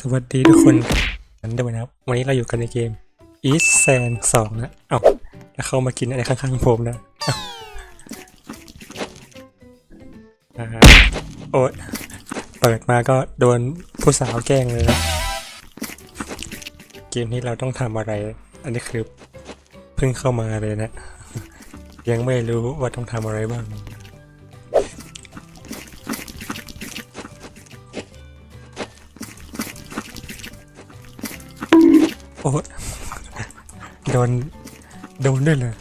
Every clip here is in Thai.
สวัสดีทุกคนกันด้วยนะครับ วันนี้เราอยู่กันในเกม East Sand 2 นะ เอ้าแล้วเข้ามากินอะไรข้างๆผมนะอ้าอ่าโอ๊ยเปิดมาก็โดนผู้สาวแกล้งเลยนะเกมนี้เราต้องทำอะไร อันนี้คือเพิ่งเข้ามาเลยนะ ยังไม่รู้ว่าต้องทำอะไรบ้าง อ้โดน โดนด้วยเลย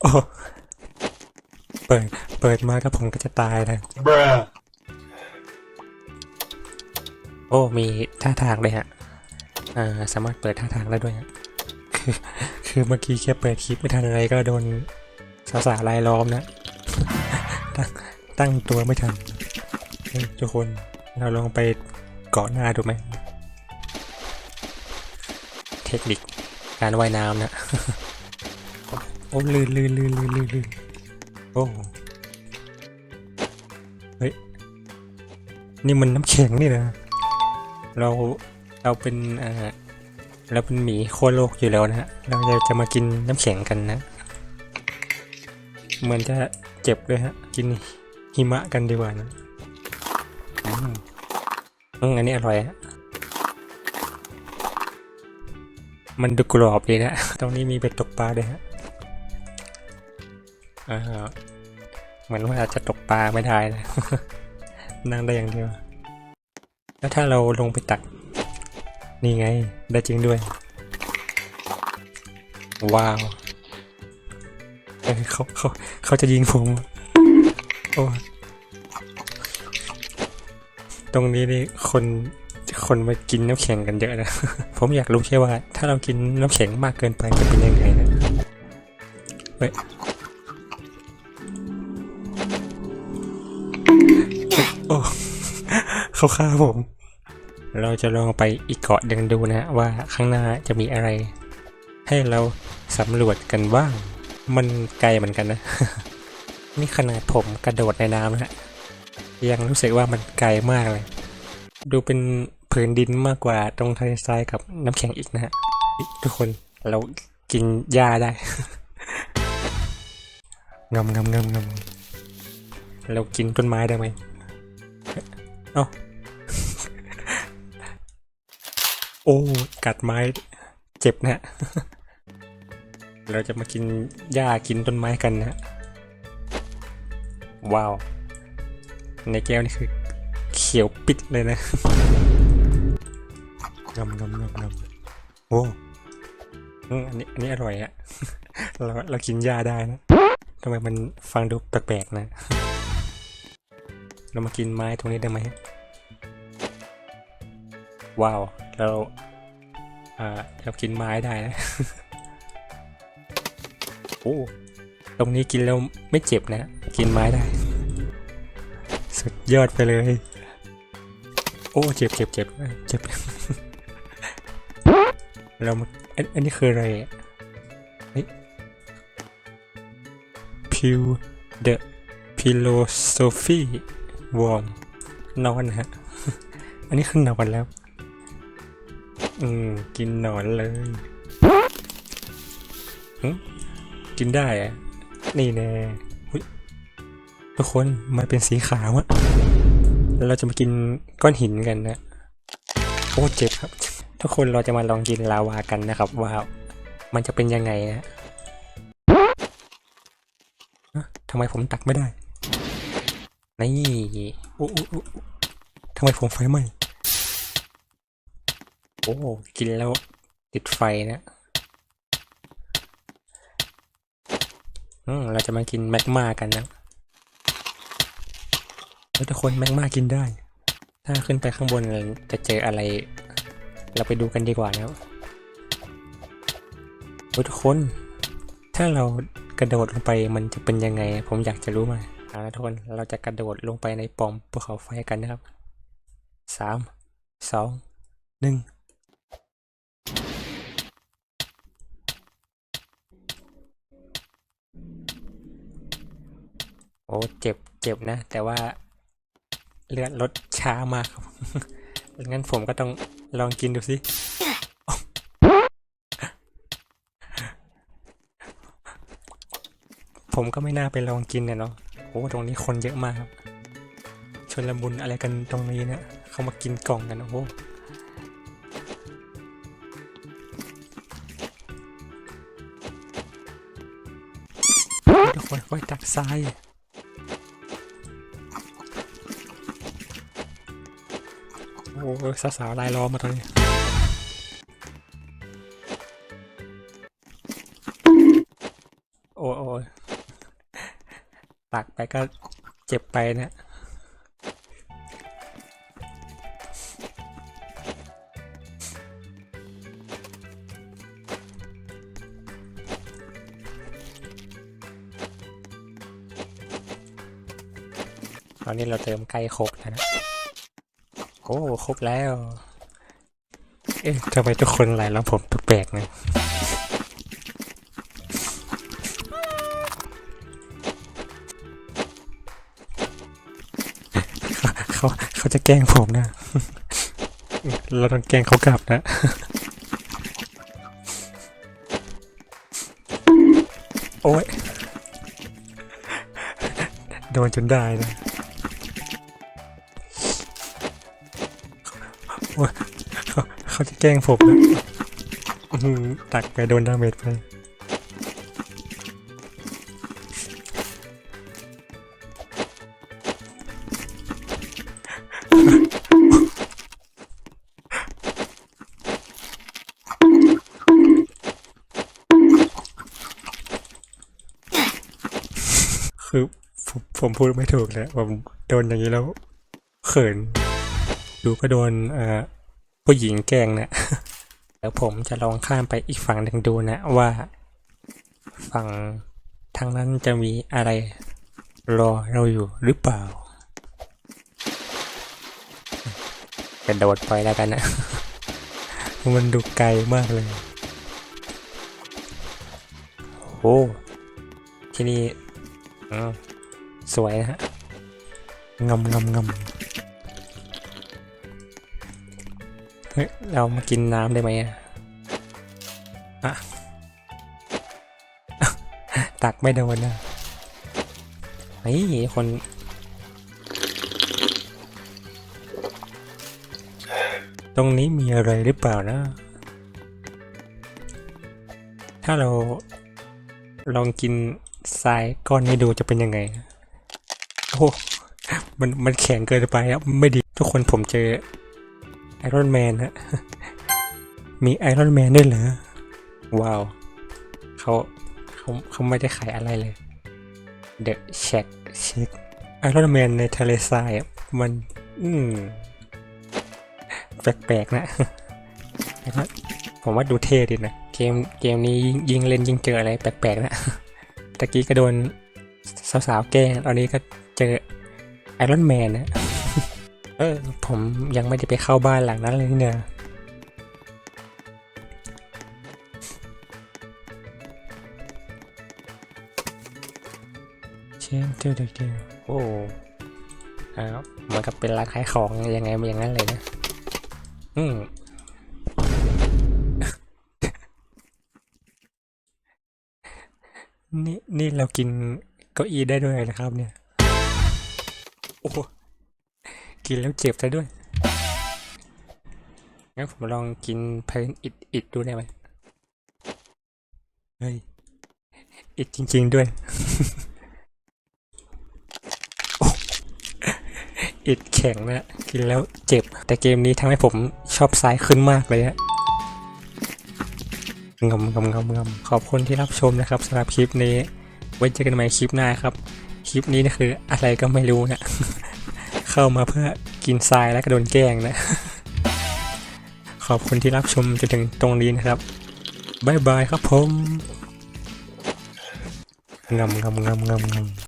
โอ้เปิด เปิดมาก็ผมก็จะตายนะ Bruh. โอ้ มีท่าทางเลยฮะ อ่า สามารถเปิดท่าทางได้ด้วยฮะ คือ คือเมื่อกี้แค่เปิดคลิปไม่ทันอะไรก็โดนสาวๆรายล้อมนะ ตั้งตั้งตัวไม่ทันเฮ้ยทุกคนเราลองไปเกาะหน้าดูไหม เทคนิคการว่ายน้ำนะ โอ้ลื่นลื่นลื่นลื่นลื่นลื่นโอ้ เฮ้ย นี่มันน้ำแข็งนี่นะ เราเราเป็นอ่าเราเป็นหมีโคโลกอยู่แล้วนะฮะ เราจะจะมากินน้ำแข็งกันนะเหมือนจะเจ็บเลยฮะ กินหิมะกันดีกว่านะอืมอืมอันนี้อร่อยฮะมันดูกรอบดีนะ ตรงนี้มีเบ็ดตกปลาด้วยฮะอ่าเหมือนว่าจะตกปลาไม่ได้นะ นั่งได้อย่างเดียว แล้วถ้าเราลงไปตัก นี่ไง ได้จริงด้วย ว้าวเเขาเขาเขาจะยิงผมโอ้ตรงนี้นี่คนคนมากินน้ำแข็งกันเยอะนะ ผมอยากรู้แค่ว่า ถ้าเรากินน้ำแข็งมากเกินไปจะเป็นยังไงนะเฮ้ยโอ้เขาฆ่าผม เราจะลองไปอีกเกาะหนึ่งดูนะว่าข้างหน้าจะมีอะไร ให้เราสำรวจกันบ้าง มันไกลเหมือนกันนะ นี่ขนาดผมกระโดดในน้ำนะฮะยังรู้สึกว่ามันไกลมากเลย ดูเป็นผืนดินมากกว่าตรงทะเลทรายกับน้ำแข็งอีกนะฮะทุกคนเรากินหญ้าได้งำงำงำงำเรากินต้นไม้ได้ไหมเอ้า โอ้กัดไม้เจ็บนะฮะเราจะมากินหญ้ากินต้นไม้กันนะว้าว ในแก้วนี่คือ เขียวปิดเลยนะงำงำงำงำโอ้อันนี้อันนี้อร่อยอะเราเรากินหญ้าได้นะทำไมมันฟังดูแปลกๆนะ เรามากินไม้ตรงนี้ได้ไหมว้าว เราอ่าเรากินไม้ได้นะโอ้ตรงนี้กินแล้วไม่เจ็บนะ กินไม้ได้ สุดยอดไปเลย โอ้เจ็บเจ็บเจ็บเจ็บเราอันอันนี้คืออะไรอะเฮ้ยพิวเดอะพิโลโซฟีวอร์มนอนนะฮะ อันนี้คือนอนแล้ว อืมกินหนอนเลยหึกินได้อะนี่แน่ทุกคนมันเป็นสีขาวอะแล้วเราจะมากินก้อนหินกันนะโอ้เจ็บครับ ทุกคนเราจะมาลองกินลาวากันนะครับว่ามันจะเป็นยังไงนะฮะทำไมผมตักไม่ได้ นี่โอ้โอ้โอ้ทำไมผมไฟไหม้ โอ้ กินแล้วติดไฟนะอืมเราจะมากินแมกมากันนะแล้วทุกคนแมกมากินได้ ถ้าขึ้นไปข้างบนจะเจออะไร เราไปดูกันดีกว่านะครับทุกคน ถ้าเรากระโดดลงไปมันจะเป็นยังไง ผมอยากจะรู้มาเอาละทุกคน เราจะกระโดดลงไปในปองภูเขาไฟกันนะครับสามสองหนึ่ง โอ้เจ็บเจ็บนะ แต่ว่าเลือดลดช้ามากครับงั้นผมก็ต้องลองกินดูสิผมก็ไม่น่าไปลองกินเนี่ยเนาะโอ้ตรงนี้คนเยอะมากครับชนละมุนอะไรกันตรงนี้เนี่ยเขามากินกล่องกันโอ้โหทุกคนค่อยตักทราย โอ้โหสาวๆลายล้อมมาตอนนี้โอ้ยโอ้ยตักไปก็เจ็บไปเนะตอนนี้เราเติมไก่ครบแล้วนะ โอ้ครบแล้ว เอ๊ะทำไมทุกคนไหลแล้วผมแปลกๆนะเขาเขาจะแกล้งผมนะ เราต้องแกล้งเขากลับนะโอ้ยโดนจนได้นะ เขาจะแกล้งผมนะตักไปโดนดาเมจไปคือผมผมพูดไม่ถูกเลยผมโดนอย่างนี้แล้ว เขิน ดูก็โดนผู้หญิงแกล้งนะเดี๋ยวผมจะลองข้ามไปอีกฝั่งหนึ่งดูนะว่าฝั่งทางนั้นจะมีอะไรรอเราอยู่หรือเปล่ากระโดดไปแล้วกันนะ มันดูไกลมากเลย โอ้ ที่นี่สวยนะฮะ งำงำงำ เฮ้ย เรามากินน้ำได้ไหมอะอะตักไม่โดนนะเฮ้ยคนตรงนี้มีอะไรหรือเปล่านะ ถ้าเราลองกินทรายก้อนนี้ดูจะเป็นยังไง โอ้ มันมันแข็งเกินไปครับไม่ดี ทุกคนผมเจอ ไอรอนแมนฮะ มีไอรอนแมนด้วยเหรอ ว้าวเขาเขาเขาไม่ได้ขายอะไรเลย The Shack เช็คไอรอนแมนในทะเลทรายมัน อืม แปลกๆนะแต่ก็ผมว่าดูเท่ดีนะ เกมเกมนี้ยิงเล่นยิงเจออะไรแปลกๆนะตะกี้ก็โดนสาวๆแกล้งตอนนี้ก็เจอไอรอนแมนนะ เออ ผมยังไม่ได้ไปเข้าบ้านหลังนั้นเลยเนี่ยเชนเจอเด็กเกมโอ้อ่าเหมันกับเป็นร้านขายของยังไงอย่างนั้นเลยนะ อืมนี่นี่เรากินเก้าอี้ได้ด้วยนะครับเนี่ย โอ้ กินแล้วเจ็บซะด้วย งั้นผมลองกินเพลินอิดอิดดูได้ไหมเฮ้ย อิดจริง ๆ ด้วย อิดแข็งนะกินแล้วเจ็บ แต่เกมนี้ทำให้ผมชอบซ้ายขึ้นมากเลยฮะงำงำงำงำขอบคุณที่รับชมนะครับสำหรับคลิปนี้ ไว้เจอกันใหม่คลิปหน้าครับ คลิปนี้นี่คืออะไรก็ไม่รู้นะ เข้ามาเพื่อกินทรายและกระโดนแกล้งนะ ขอบคุณที่รับชมจนถึงตรงนี้นะครับบายบายครับผมงำงำงำงำงำ